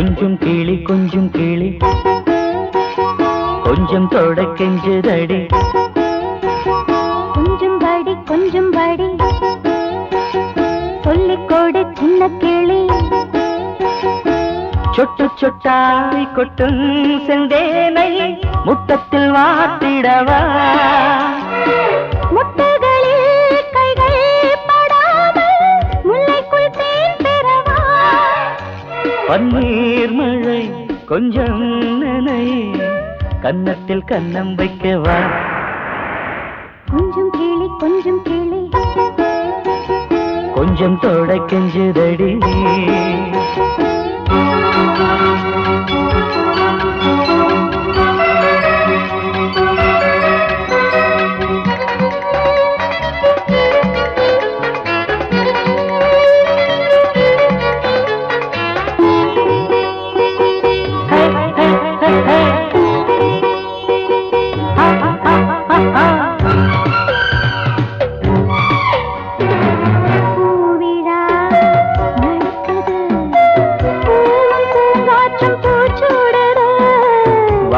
கொஞ்சம் கிளி கொஞ்சம் கிளி. கொஞ்சம் தொட கெஞ்சுதடி கொஞ்சம் படி கொஞ்சம் படி சொல்லிக் கொடு சின்ன கிளி. சொட்டு சொட்டாய் கொட்டும் செந்தேனை முத்தத்தில் வாத்திடவா? பன்னீர் மழை கொஞ்சம் நனை கன்னத்தில் கன்னம் வைக்கவா? கொஞ்சம் கிளி கொஞ்சம் கிளி. கொஞ்சம் தொட கெஞ்சுதடி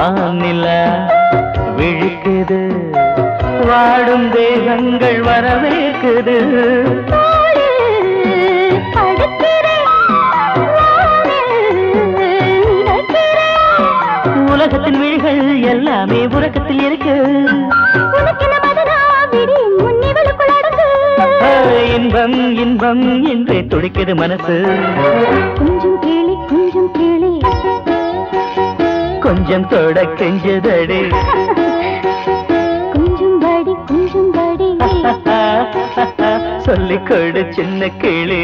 வானிலா விழிக்குது. வாடும் தேகங்கள் வரவேற்குது. உலகத்தின் விழிகள் எல்லாமே உறக்கத்தில் இருக்கு. இன்பம் இன்பம் என்று துடிக்குது மனசு. கொஞ்சம் கேளி கொஞ்சம் கேளி. கொஞ்சம் தொட கெஞ்சதடி கொஞ்சம் படி கொஞ்சம் படி. சொல்லிக் கொடு சின்ன கிளி.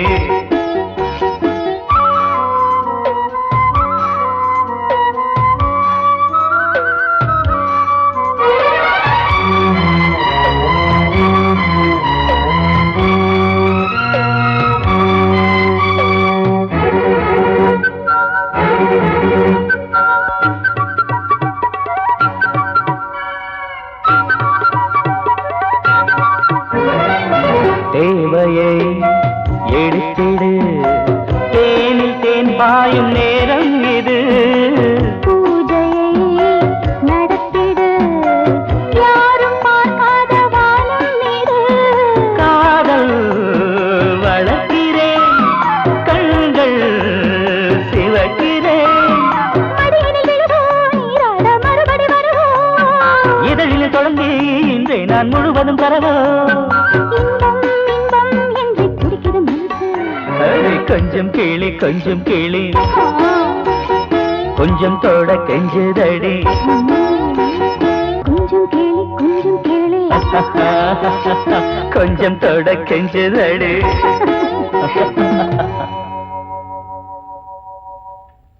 தேவையை. எடுத்திடு. தேனில் தேன் பாயும் நேரம் இது. தொடங்கி இன்றை நான் முழுவதும் தரவோ. கொஞ்சம் கிளி கொஞ்சம் கிளி. கொஞ்சம் தொட கெஞ்சுதடி. கொஞ்சம் கிளி கொஞ்சம் கிளி. கொஞ்சம் தொட கெஞ்சுதடி.